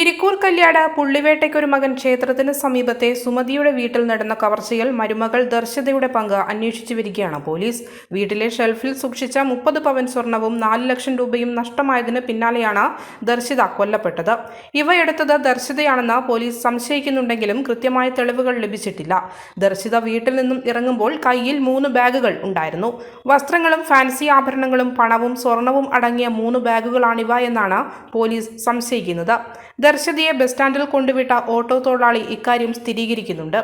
ഇരിക്കൂർ കല്യാട് പുള്ളിവേട്ടയ്ക്കൊരു മകൻ ക്ഷേത്രത്തിന് സമീപത്തെ സുമതിയുടെ വീട്ടിൽ നടന്ന കവർച്ചയിൽ മരുമകൾ ദർശിതയുടെ പങ്ക് അന്വേഷിച്ചു വരികയാണ് പോലീസ്. വീട്ടിലെ ഷെൽഫിൽ സൂക്ഷിച്ച മുപ്പത് പവൻ സ്വർണവും നാല് ലക്ഷം രൂപയും നഷ്ടമായതിന് പിന്നാലെയാണ് ദർശിത കൊല്ലപ്പെട്ടത്. ഇവ എടുത്തത് ദർശിതയാണെന്ന് പോലീസ് സംശയിക്കുന്നുണ്ടെങ്കിലും കൃത്യമായ തെളിവുകൾ ലഭിച്ചിട്ടില്ല. ദർശിത വീട്ടിൽ നിന്നും ഇറങ്ങുമ്പോൾ കയ്യിൽ മൂന്ന് ബാഗുകൾ ഉണ്ടായിരുന്നു. വസ്ത്രങ്ങളും ഫാൻസി ആഭരണങ്ങളും പണവും സ്വർണവും അടങ്ങിയ മൂന്ന് ബാഗുകളാണിവ എന്നാണ് പോലീസ് സംശയിക്കുന്നത്. ദർശിതയെ ബസ് സ്റ്റാൻഡിൽ കൊണ്ടുവിട്ട ഓട്ടോ തൊഴിലാളി ഇക്കാര്യം സ്ഥിരീകരിക്കുന്നുണ്ട്.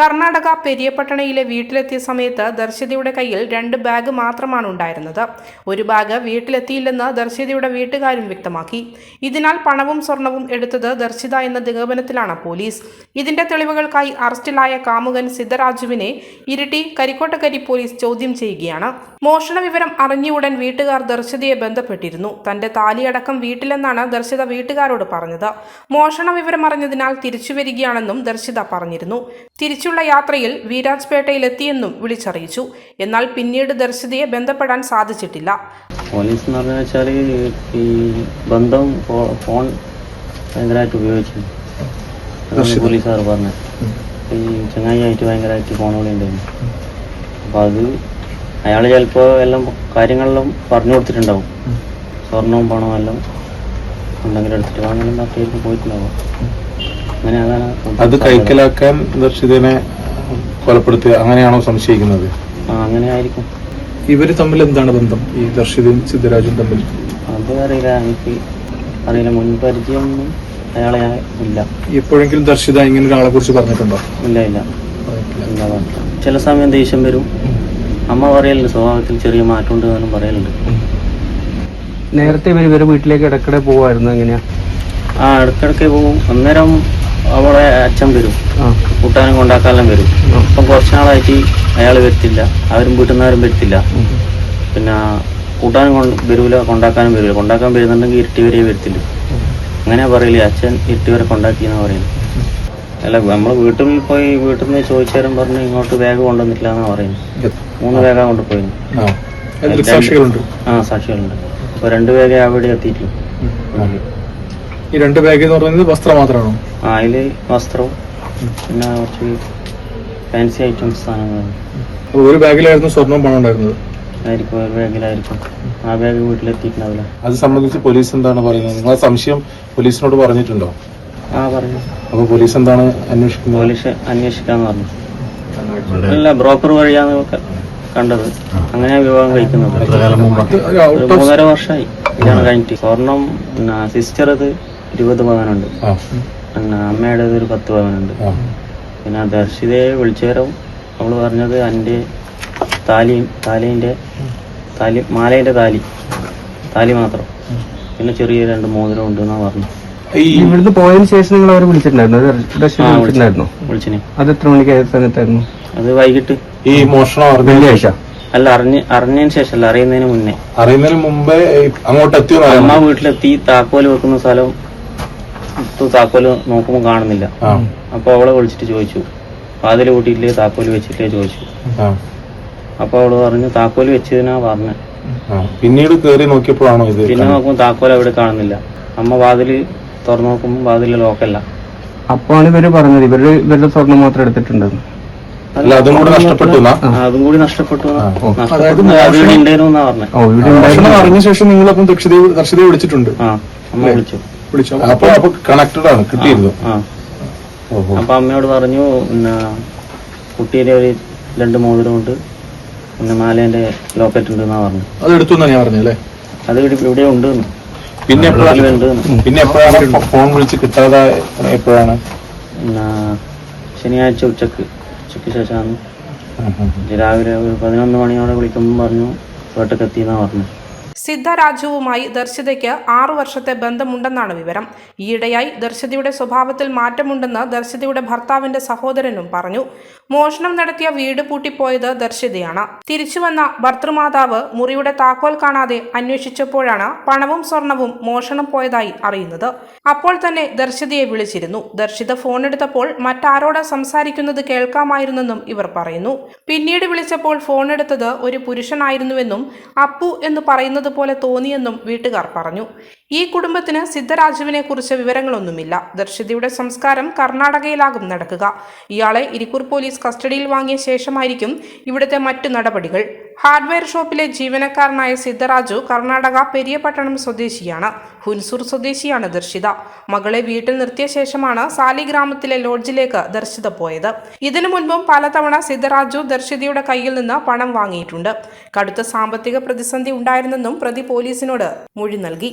കർണാടക പെരിയപട്ടണയിലെ വീട്ടിലെത്തിയ സമയത്ത് ദർശതിയുടെ കയ്യിൽ രണ്ട് ബാഗ് മാത്രമാണ് ഉണ്ടായിരുന്നത്. ഒരു ബാഗ് വീട്ടിലെത്തിയില്ലെന്ന് ദർശതിയുടെ വീട്ടുകാരും വ്യക്തമാക്കി. ഇതിനാൽ പണവും സ്വർണവും എടുത്തത് ദർശിത എന്ന നിഗമനത്തിലാണ് പോലീസ്. ഇതിന്റെ തെളിവുകൾക്കായി അറസ്റ്റിലായ കാമുകൻ സിദ്ധരാജുവിനെ ഇരിട്ടി കരിക്കോട്ടക്കരി പോലീസ് ചോദ്യം ചെയ്യുകയാണ്. മോഷണ വിവരം അറിഞ്ഞ ഉടൻ വീട്ടുകാർ ദർശിതയെ ബന്ധപ്പെട്ടിരുന്നു. തന്റെ താലിയടക്കം വീട്ടിലെന്നാണ് ദർശിത വീട്ടുകാരോട് പറഞ്ഞത്. മോഷണ വിവരം അറിഞ്ഞതിനാൽ തിരിച്ചു വരികയാണെന്നും ദർശിത പറഞ്ഞിരുന്നു. തിരിച്ചുള്ള യാത്രയിൽ വീരാജ്പേട്ടയിലെത്തിയെന്നും വിളിച്ചറിയിച്ചു. എന്നാൽ പിന്നീട് ദർശിതയെ ബന്ധപ്പെടാൻ സാധിച്ചിട്ടില്ല. പോലീസ് എന്ന് പറഞ്ഞു വെച്ചാൽ ഈ ബന്ധം ഫോൺ ഭയങ്കരമായിട്ട് ഉപയോഗിച്ചു പോലീസുകാർ പറഞ്ഞു. ഈ ചങ്ങായിയായിട്ട് ഭയങ്കരമായിട്ട് ഫോൺ വിളിയുണ്ടായിരുന്നു അപ്പോൾ അത് അയാൾ ചിലപ്പോൾ എല്ലാം കാര്യങ്ങളെല്ലാം പറഞ്ഞു കൊടുത്തിട്ടുണ്ടാവും. സ്വർണവും പണവും എല്ലാം ഉണ്ടെങ്കിലും എടുത്തിട്ട് വാങ്ങലും തട്ടിയിട്ട് പോയിട്ടുണ്ടാവും. അങ്ങനെ അതാണ് അത് കൈക്കലാക്കാൻ ദർശിതനെ കൊലപ്പെടുത്തുക അങ്ങനെയാണോ സംശയിക്കുന്നത്? ആ അങ്ങനെ ആയിരിക്കും. ഇവർ തമ്മിൽ എന്താണ് ബന്ധം? ഈ ദർശിതയും സിദ്ധരാജും തമ്മിൽ? അത് അറിയില്ല. എനിക്ക് അറിയില്ല. മുൻപരിചയമൊന്നും അയാളെ ഇല്ല. എപ്പോഴെങ്കിലും ദർശിത ഇങ്ങനെ ഒരാളെ കുറിച്ച് പറഞ്ഞിട്ടുണ്ടോ? ഇല്ല ഇല്ല. ഇല്ല ചില സമയം ദേഷ്യം വരും. അമ്മ പറയലുണ്ട് സ്വഭാവത്തിൽ ചെറിയ മാറ്റമുണ്ട് എന്നും പറയലുണ്ട്. നേരത്തെ ഇവർ ഇവരെ വീട്ടിലേക്ക് ഇടക്കിടെ പോവായിരുന്നു എങ്ങനെയാ? ആ ഇടക്കിടക്ക് പോവും. അന്നേരം അവളെ അച്ഛൻ വരും. കൂട്ടാനും കൊണ്ടാക്കാനും വരും. അപ്പൊ കുറച്ച് നാളായിട്ട് അയാൾ വരത്തില്ല. അവരും വീട്ടിൽ വരുത്തില്ല. വരത്തില്ല പിന്നെ കൂട്ടാനും കൊണ്ട് വരൂല കൊണ്ടാക്കാനും വരൂല. കൊണ്ടാക്കാൻ വരുന്നുണ്ടെങ്കിൽ ഇരുട്ടി വരെ വരത്തില്ല. അങ്ങനെ പറയില്ല അച്ഛൻ ഇരുട്ടി വരെ കൊണ്ടാക്കിയെന്നാ പറയുന്നത് അല്ല നമ്മൾ വീട്ടിൽ പോയി വീട്ടിൽ നിന്ന് ചോദിച്ചാലും പറഞ്ഞു ഇങ്ങോട്ട് ബാഗ് കൊണ്ടുവന്നിട്ടില്ല എന്നാ പറയുന്നത് മൂന്ന് ബാഗാ കൊണ്ടുപോയി. ആ സാക്ഷികളുണ്ട്. രണ്ട് ബാഗേ അവിടെ എത്തിയിട്ടുണ്ട് ഈ രണ്ട് ബാഗ് എന്ന് പറയുന്നത് വസ്ത്രം മാത്രമാണോ? ആ അതിൽ വസ്ത്രവും പിന്നെ കുറച്ച് ഫാൻസി ഐറ്റംസ് സാധനങ്ങളാണ് ഒരു ബാഗിലായിരുന്നു സ്വർണം പണം ഉണ്ടായിരുന്നത്. ആയിരിക്കും ഒരു ബാഗിലായിരിക്കും ആ ബാഗ് വീട്ടിലെത്തിയിട്ടുണ്ടാവില്ല. അത് സംബന്ധിച്ച് പോലീസ് എന്താണ് പറയുന്നത്? നിങ്ങളെ സംശയം പോലീസിനോട് പറഞ്ഞിട്ടുണ്ടോ? ആ പറഞ്ഞു. അപ്പൊ പോലീസ് എന്താണ് അന്വേഷിക്കുന്നത്? പോലീസ് അന്വേഷിക്കാന്ന് പറഞ്ഞു. അല്ല ബ്രോക്കർ വഴിയാണ് ക- കണ്ടത്. അങ്ങനെ വിവാഹം കഴിക്കുന്നത്. ഒരു ഒരു ഔട്ട് ഓഫ് മൂന്നര വർഷമായി. ഇതാണ് കഴിഞ്ഞിട്ട്. സ്വർണം പിന്നെ സിസ്റ്റർ അത് ഇരുപത് പവനുണ്ട്. പിന്നെ അമ്മയുടെ ഒരു പത്ത് പവനുണ്ട്. പിന്നെ ദർശിതയെ വിളിച്ചേരം അവൾ പറഞ്ഞത് എന്റെ താലി താലിന്റെ താലി മാലയുടെ താലി. താലി മാത്രം. പിന്നെ ചെറിയ രണ്ട് മോതിരം ഉണ്ട് എന്നാ പറഞ്ഞു ഇവിടുന്ന് പോയതിനു ശേഷം നിങ്ങൾ അവരെ വിളിച്ചിട്ടുണ്ടായിരുന്നു? വിളിച്ചിട്ടുണ്ടായിരുന്നു അത് എത്ര മണിക്ക് ഏത് സമയത്തായിരുന്നു? അത് വൈകിട്ട്. ഈ മോഷണം അറിഞ്ഞതിന് ശേഷം? അല്ല അറിഞ്ഞ് അറിഞ്ഞതിന് ശേഷം അല്ല അറിയുന്നതിന് മുന്നേ. അറിയുന്നതിന് മുമ്പേ അങ്ങോട്ട് എത്തിയോ അമ്മ വീട്ടിലെത്തി താക്കോൽ വെക്കുന്ന സ്ഥലം താക്കോൽ നോക്കുമ്പോൾ കാണുന്നില്ല. അപ്പൊ അവളെ വിളിച്ചിട്ട് ചോദിച്ചു. വാതിൽ കൂട്ടിയില്ലേ താക്കോൽ വെച്ചിട്ടേ ചോദിച്ചു. ആ. അപ്പൊ അവൾ പറഞ്ഞു താക്കോൽ വെച്ചതിനാ പറഞ്ഞു. ആ. പിന്നീട് കേറി നോക്കിയപ്പോഴാണോ ഇത് പിന്നെ നോക്കുമ്പോൾ താക്കോൽ അവിടെ കാണുന്നില്ല. അമ്മ വാതിൽ തുറന്നു നോക്കുമ്പോൾ വാതിൽ ലോക്കല്ല അപ്പോഴാണ് ഇവർ പറഞ്ഞത്. ഇവർ ഇവരുടെ സ്വർണം മാത്രം എടുത്തിട്ടുണ്ടെന്ന്. അല്ല അതും കൂടി നഷ്ടപ്പെട്ടു അതും കൂടി നഷ്ടപ്പെട്ടു അറിഞ്ഞ ശേഷം നിങ്ങളപ്പം ദക്ഷിദേവ് ദർശിതയെ വിളിച്ചിട്ടുണ്ട്. ആ അമ്മ വിളിച്ചു. വിളിച്ചു. അപ്പൊ അപ്പൊ കണക്റ്റഡ് ആണ് കിട്ടിയിരുന്നു. അപ്പൊ അമ്മയോട് പറഞ്ഞു പിന്നെ കുട്ടിയുടെ ഒരു രണ്ട് മോതിരമുണ്ട് പിന്നെ മാലേന്റെ ലോക്കറ്റ് ഉണ്ട് എന്നാ പറഞ്ഞു. അത് എടുത്തു എന്നാ ഞാൻ പറഞ്ഞല്ലേ അത് ഇവിടെ ഇവിടെ ഉണ്ട് എന്ന്. പിന്നെ പിന്നെ എപ്പോഴാണ് ഫോൺ വിളിച്ച് കിട്ടാതെ എപ്പോഴാണ്? പിന്നെ ശനിയാഴ്ച ഉച്ചയ്ക്ക്. ഉച്ചയ്ക്ക് ശേഷമാണ്. രാവിലെ ഒരു പതിനൊന്ന് മണിയോടെ വിളിക്കുമ്പോൾ പറഞ്ഞു വീട്ടിലെത്തി എന്നാണ് പറഞ്ഞു സിദ്ധരാജുവുമായി ദർശിതയ്ക്ക് ആറു വർഷത്തെ ബന്ധമുണ്ടെന്നാണ് വിവരം. ഈയിടെയായി ദർശിതയുടെ സ്വഭാവത്തിൽ മാറ്റമുണ്ടെന്ന് ദർശിതയുടെ ഭർത്താവിന്റെ സഹോദരനും പറഞ്ഞു. മോഷണം നടത്തിയ വീട് പൂട്ടിപ്പോയത് ദർശിതയാണ്. തിരിച്ചുവന്ന ഭർത്തൃമാതാവ് മുറിയുടെ താക്കോൽ കാണാതെ അന്വേഷിച്ചപ്പോഴാണ് പണവും സ്വർണവും മോഷണം പോയതായി അറിയുന്നത്. അപ്പോൾ തന്നെ ദർശിതയെ വിളിച്ചിരുന്നു. ദർശിത ഫോണെടുത്തപ്പോൾ മറ്റാരോട് സംസാരിക്കുന്നത് കേൾക്കാമായിരുന്നെന്നും ഇവർ പറയുന്നു. പിന്നീട് വിളിച്ചപ്പോൾ ഫോണെടുത്തത് ഒരു പുരുഷനായിരുന്നുവെന്നും അപ്പു എന്ന് പറയുന്നത് പോലെ തോന്നിയെന്നും വീട്ടുകാർ പറഞ്ഞു ഈ കുടുംബത്തിന് സിദ്ധരാജുവിനെ കുറിച്ച് വിവരങ്ങളൊന്നുമില്ല. ദർശിതയുടെ സംസ്കാരം കർണാടകയിലാകും നടക്കുക. ഇയാളെ ഇരിക്കൂർ പോലീസ് കസ്റ്റഡിയിൽ വാങ്ങിയ ശേഷമായിരിക്കും ഇവിടുത്തെ മറ്റു നടപടികൾ. ഹാർഡ്വെയർ ഷോപ്പിലെ ജീവനക്കാരനായ സിദ്ധരാജു കർണാടക പെരിയപട്ടണം സ്വദേശിയാണ്. ഹുൻസൂർ സ്വദേശിയാണ് ദർശിത. മകളെ വീട്ടിൽ നിർത്തിയ ശേഷമാണ് സാലി ഗ്രാമത്തിലെ ലോഡ്ജിലേക്ക് ദർശിത പോയത്. ഇതിനു മുൻപും പലതവണ സിദ്ധരാജു ദർശിതയുടെ കയ്യിൽ നിന്ന് പണം വാങ്ങിയിട്ടുണ്ട്. കടുത്ത സാമ്പത്തിക പ്രതിസന്ധി ഉണ്ടായിരുന്നെന്നും പ്രതി പോലീസിനോട് മൊഴി നൽകി.